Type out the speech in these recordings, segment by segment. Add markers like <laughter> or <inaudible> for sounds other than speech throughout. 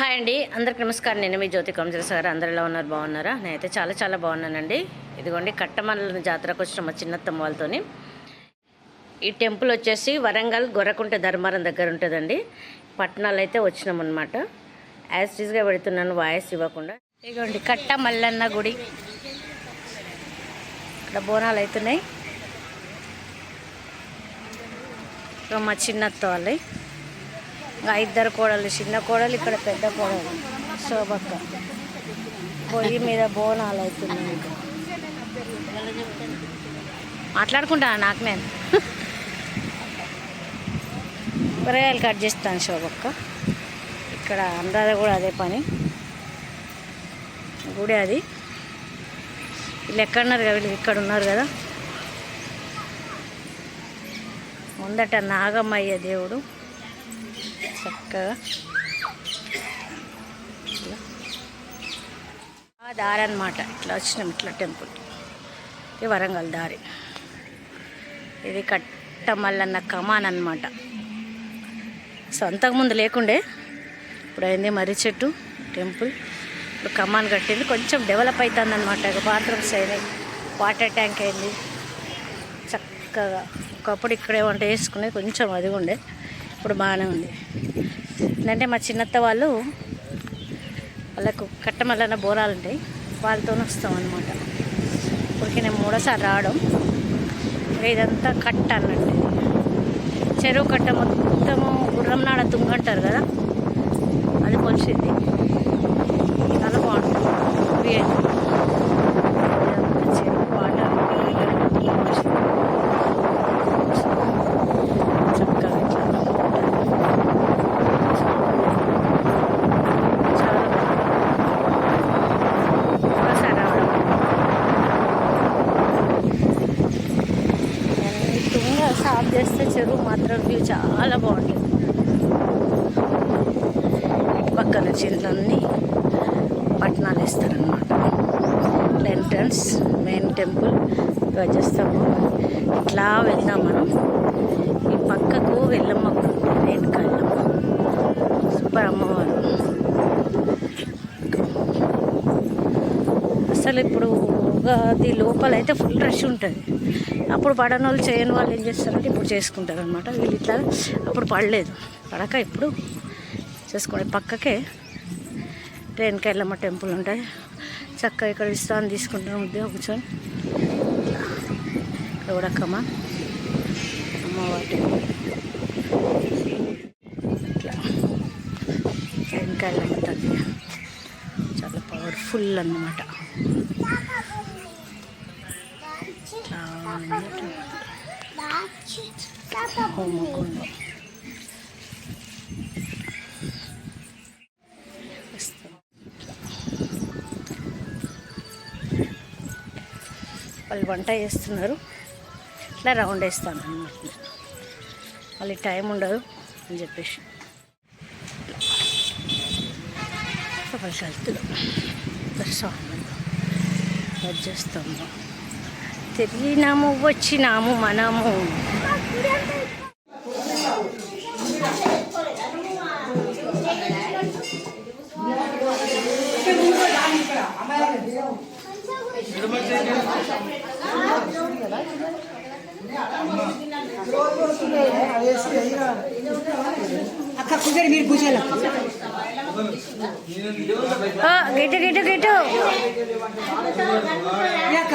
Hi అండి. అందరికి నమస్కారం. నేను మీ జ్యోతి కంజరస్ గారు అందరిలో ఉన్నారు? బాగున్నారా? నేనైతే చాలా చాలా బాగున్నానండి. ఇదిగోండి కట్టమల్ల జాతరకు వచ్చిన మా చిన్నత్తమ్మ వాళ్ళతోని. ఈ టెంపుల్ వచ్చేసి వరంగల్ గొర్రకుంట ధర్మారం దగ్గర ఉంటుందండి. పట్టణాలు అయితే వచ్చినాం అనమాట యాజ్ టీజ్గా పెడుతున్నాను వాయిస్ ఇవ్వకుండా. ఇదిగోండి కట్ట మల్లన్న గుడి. ఇక్కడ బోనాలు అవుతున్నాయి మా చిన్నత్త వాళ్ళవి ఇంకా ఇద్దరు కోడలు చిన్న కోడలు ఇక్కడ పెద్ద కోడలు శోభక్క. పొయ్యి మీద బోనాలు అవుతున్నాయి. ఇంకా మాట్లాడుకుంటాను నాకు నేను? కూరగాయలు కట్ చేస్తాను శోభక్క. ఇక్కడ అనురాధ కూడా అదే పని. గుడి అది. వీళ్ళు ఎక్కడున్నారు కదా? వీళ్ళు ఇక్కడ ఉన్నారు కదా? ముందట నాగమ్మయ్య దేవుడు. చక్కగా ఇట్లా. ఆ దారి అనమాట ఇట్లా వచ్చినాం ఇట్లా టెంపుల్. ఇది వరంగల్ దారి. ఇది కట్టమల్లన్న కమాన్ అనమాట సో అంతకుముందు లేకుండే ఇప్పుడు అయింది మర్రి చెట్టు టెంపుల్. ఇప్పుడు కమాన్ కట్టింది. కొంచెం డెవలప్ అవుతుంది అనమాట ఇక బాత్రూమ్స్ అయినాయి వాటర్ ట్యాంక్ అయింది. చక్కగా. ఒకప్పుడు ఇక్కడే వంట చేసుకునే కొంచెం అది ఉండే. ఇప్పుడు బాగానే ఉంది. ఏంటంటే మా చిన్నత్త వాళ్ళు వాళ్ళకు కట్టమల్లన్న బోరాలు ఉంటాయి. వాళ్ళతోనే వస్తాం అనమాట ఇప్పటికి నేను మూడోసారి రావడం. ఇదంతా కట్ట అన్నట్టు. చెరువు కట్ట మొత్తము గుర్రం నాడ తుంగంటారు కదా? అది కొలిసింది. చాలా బాగుంటుంది గుడి అయితే ఇదంతా చెరువు వాటర్ కొలిసింది. చక్కగా ఇట్లా ఉంటుంది. చాలా బాగుంది. ఒకసారి రావడం. ఈ తుంగ సాఫ్ చేస్తే చెరువు మాత్రం వ్యూ చాలా బాగుంటుంది పక్కన చెట్లన్నీ పట్టణాలు ఇస్తారనమాట ఎంట్రన్స్ మెయిన్ టెంపుల్ ధ్వజస్తంభం. ఇట్లా వెళ్దాం మనం. ఈ పక్కకు వెళ్ళమ్మ గుడి ఉంది, సూపర్ అమ్మవారు. అసలు ఇప్పుడు ఉగాది లోపల అయితే ఫుల్ రష్ ఉంటుంది. అప్పుడు పడని వాళ్ళు చేయని వాళ్ళు ఏం చేస్తారంటే ఇప్పుడు చేసుకుంటారు అనమాట వీళ్ళు ఇట్లా అప్పుడు పడలేదు. పడక ఇప్పుడు చేసుకునే పక్కకే రేణుకా ఎల్లమ్మ టెంపుల్ ఉంటాయి. చక్కగా ఇక్కడ విశ్రాంతి తీసుకుంటాం ఉద్యోగం కూర్చొని. ఎవడక్కమ్మ ఇక్కడ కూడా అమ్మవారి ఇట్లా వెనకాల తల్లి చాలా పవర్ఫుల్ అన్నమాట. వాళ్ళు వంట చేస్తున్నారు. ఇట్లా రౌండ్ వేస్తాను అన్నమాట. మళ్ళీ టైం ఉండదు అని చెప్పేసి. వాళ్ళు వెళ్తున్నాం దర్శనం చేస్తాము. తిరిగినాము వచ్చినాము మనము. అక్క కుదిరి మీరు కూర్చోలే గిటు గిటు గిటు అక్క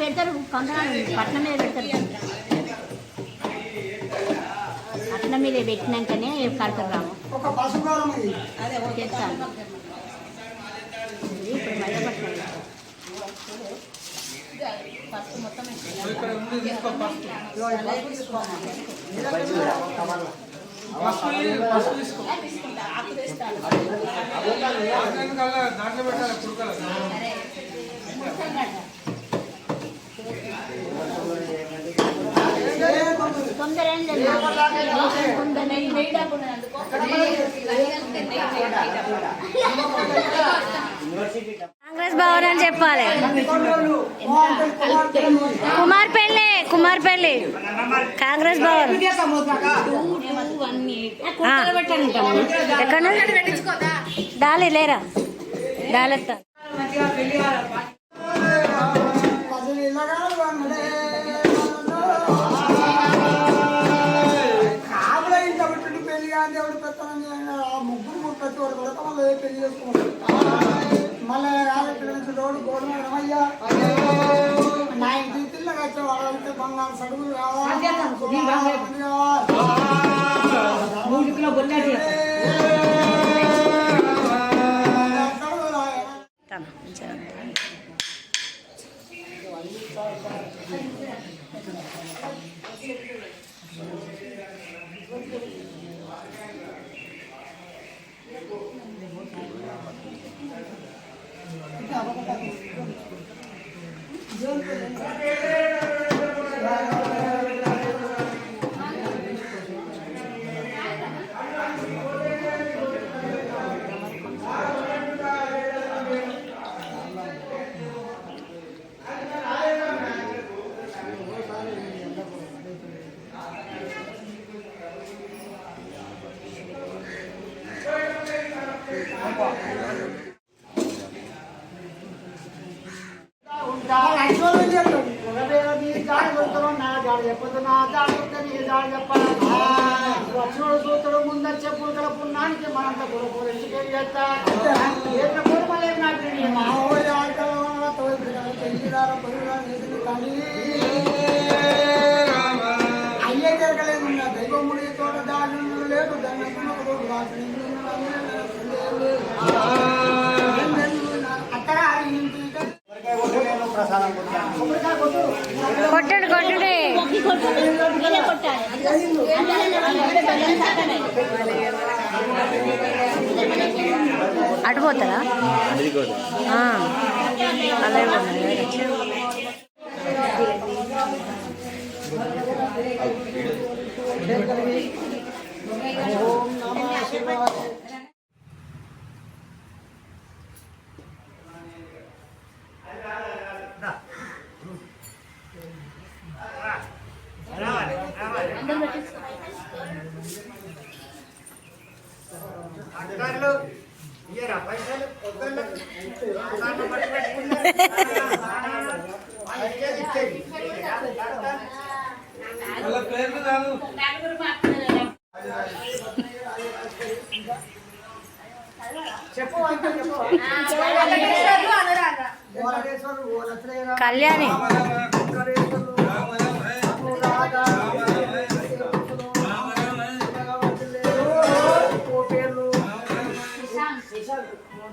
పెడతారు కొందరు పట్నం మీద పెడతారు. పట్నం మీద పెట్టినాకనే కడతారు రాము చేస్తాను ఇప్పుడు మళ్ళీ పట్నం. దాంట్లో పెట్టాలి కుడుకలు తొందర కాంగ్రెస్ భవన్ అని చెప్పాలి. కుమార్ పెళ్ళి కుమార్ పెళ్ళి. కాంగ్రెస్ భవన్. ఎక్కడ డాలి లేరా? డాలెత్తా. పెళ్ళి ఆ ముగ్గురు ముగ్గురు ప్రతి ఒక్కరు కూడా పెళ్ళి చేసుకుంటారు మళ్ళీ రాజకీయ నుంచి రోడ్డు గోడమ రమయ్య నా ఇంటి పిల్లగా వచ్చే వాళ్ళంటే బంగారు సడుగులు కావాలి మూడు కిలో బొల్లాటి సడుగులు కావాలి. এটা আবার কথা మనంత కొరకు రెచ్చిపోయి చేస్తా ఏట్ల కోరమలేదు నాకు మా ఊరి ఆటలో తెలిసిదార కానీ అయ్యే జరగలేదు నా దైవముడి తోట దాని లేదు దాన్ని అక్కడ ఇంటి కొట్టండి కొట్టండి అటు పోతారా. అలాగే పోనీ. వాళ్ళ పేర్లు కాదు చెప్పు అంటే చెప్పు ఓలరేశ్వరు ఓలశ్రేరా కళ్యాణి.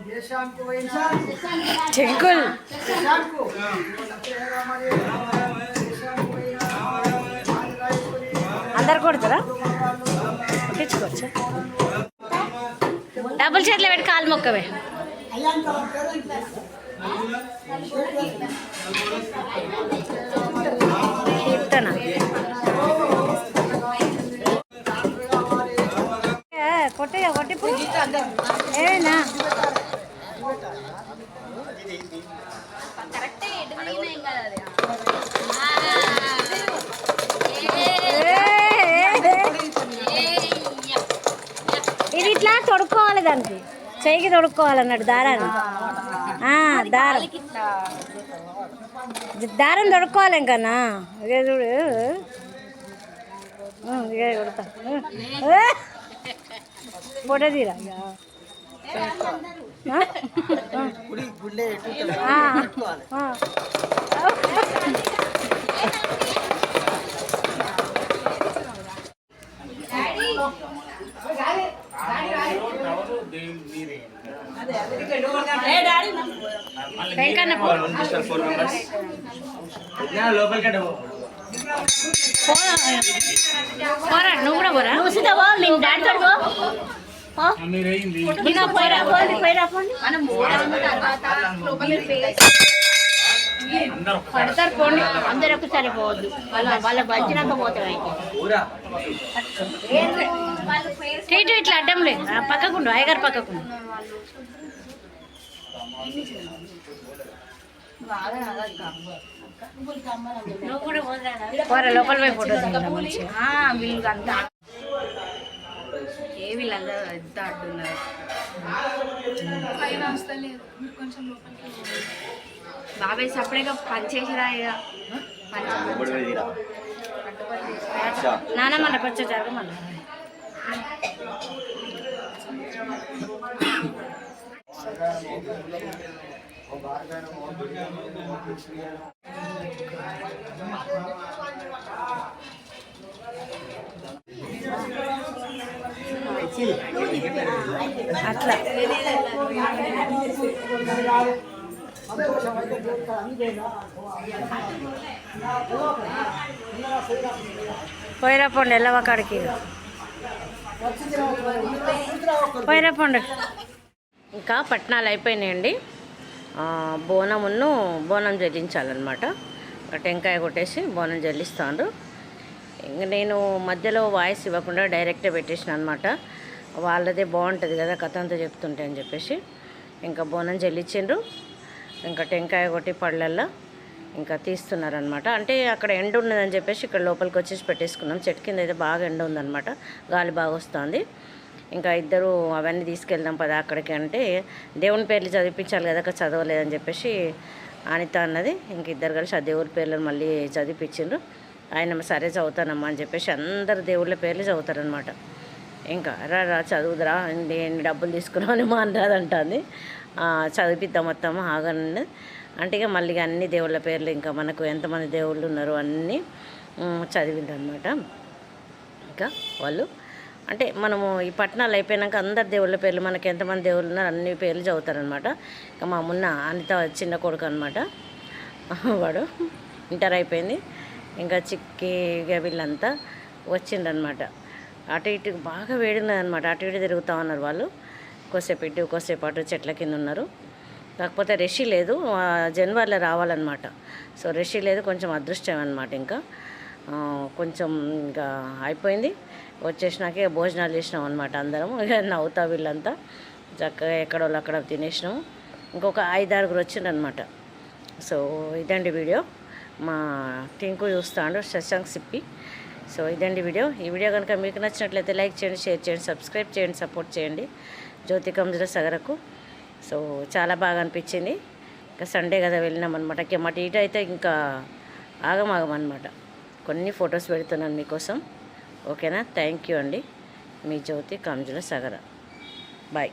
దేశానికి చెంకుల్. అందరు కొడతారా? కొట్టించుకోవచ్చా డబుల్ చేతిలో పెట్టి కాలు మొక్కవే. అయ్యాంత పేరు కొట్టి ఏనా ఇది ఇట్లా తొడుక్కోవాలి దానికి చెయ్యికి తొడుక్కోవాలన్నాడు దారాన్ని ఆ, దారం దారం తొడుక్కోవాలి ఇంకన్నా ఇదే చూడు ఆ, ఇదే కొడతా ఫోటో తీరా ఇక. ఆ? ఆ. ఆ. వెంకన్న ఫోర్ మెంబర్స్ లోపలికి పోరా. నువ్వు కూడా పోరా? నువ్వు డాడీ తోడు నేను పోయిరా పోండి పోయిరా పోండి పడతారు పోండి అందరు ఒకసారి పోవద్దు. వాళ్ళ వాళ్ళ వచ్చినాక ఇట్లా అడ్డం లేదు పక్కకుండు అయ్యగారు పక్కకుండు పోరా లోపల పోయి ఫోటో మంచిగా. వీళ్ళంతా. ఏ వీళ్ళందరూ ఎంత అడ్డున్నారు? బాబాయ్ సపరేట్గా పని చేసిరా ఇక? నాన్న మళ్ళీ కొంచెం జరగ మళ్ళీ అట్లా పోయిరా పండు ఎల్లవ కాడికి పోయిరా పండు ఇంకా పట్నాలు అయిపోయినాయండి. బోనమును బోనం చెల్లించాలన్నమాట టెంకాయ కొట్టేసి బోనం చెల్లిస్తాను ఇంకా నేను మధ్యలో వాయిస్ ఇవ్వకుండా డైరెక్టే పెట్టేసిన అనమాట వాళ్ళదే బాగుంటుంది కదా కథ అంతా చెప్తుంటే అని చెప్పేసి. ఇంకా బోనం చెల్లించిండ్రు ఇంకా టెంకాయ కొట్టి పళ్ళల్లో ఇంకా తీస్తున్నారనమాట అంటే అక్కడ ఎండ ఉన్నదని చెప్పేసి ఇక్కడ లోపలికి వచ్చేసి పెట్టేసుకున్నాం. చెట్టు కింద అయితే బాగా ఎండ ఉందన్నమాట. గాలి బాగా వస్తుంది. ఇంకా ఇద్దరు అవన్నీ తీసుకెళ్దాం పదా అక్కడికి అంటే దేవుని పేర్లు చదివించాలి కదా అక్కడ చదవలేదని చెప్పేసి అనిత అన్నది. ఇంక ఇద్దరు కలిసి ఆ దేవుడి పేర్లను మళ్ళీ చదివిపించిండ్రు. ఆయన సరే చదువుతానమ్మా అని చెప్పేసి అందరు దేవుళ్ళ పేర్లు చదువుతారనమాట ఇంకా రా రా చదువుదరా ఎన్ని డబ్బులు తీసుకున్నామని మా అన్నదంటుంది చదివిద్దాం మొత్తం ఆగనండి అంటే ఇక మళ్ళీ ఇక అన్ని దేవుళ్ళ పేర్లు ఇంకా మనకు ఎంతమంది దేవుళ్ళు ఉన్నారు అన్నీ చదివిందనమాట ఇంకా వాళ్ళు అంటే మనము ఈ పట్టణాలు అయిపోయినాక అందరు దేవుళ్ళ పేర్లు మనకి ఎంతమంది దేవుళ్ళు ఉన్నారు అన్ని పేర్లు చదువుతారనమాట ఇక మా మున్న అనిత చిన్న కొడుకు అనమాట <laughs> వాడు ఇంటర్ అయిపోయింది. ఇంకా చిక్కి వీళ్ళంతా వచ్చిండనమాట అటు ఇటు బాగా వేడినదనమాట అటు ఇటు తిరుగుతూ ఉన్నారు వాళ్ళు. కోసేపు ఇటు కోసేపు అటు చెట్ల కింద ఉన్నారు. కాకపోతే రెషి లేదు. జనవరిలో రావాలన్నమాట. సో రెషి లేదు. కొంచెం అదృష్టం అనమాట ఇంకా. కొంచెం ఇంకా అయిపోయింది. వచ్చేసినాక భోజనాలు చేసినాం అనమాట అందరం. ఇక నవ్వుతా వీళ్ళంతా. చక్కగా ఎక్కడోళ్ళు అక్కడ తినేసినాము ఇంకొక ఐదారుగురు వచ్చిండనమాట సో ఇదండి వీడియో. మా టింకు చూస్తాడు శశాంక్ సిప్పి. సో ఇదండి వీడియో. ఈ వీడియో కనుక మీకు నచ్చినట్లయితే లైక్ చేయండి షేర్ చేయండి సబ్స్క్రైబ్ చేయండి సపోర్ట్ చేయండి. జ్యోతి కంజుల సగరకు. సో చాలా బాగా అనిపించింది. ఇంకా సండే కదా వెళ్ళినాం అనమాట ఇంకా మా టీట అయితే ఇంకా ఆగమాగం అనమాట కొన్ని ఫొటోస్ పెడుతున్నాను మీకోసం. ఓకేనా? థ్యాంక్ యూ అండి. మీ జ్యోతి కంజుల సగర. బాయ్.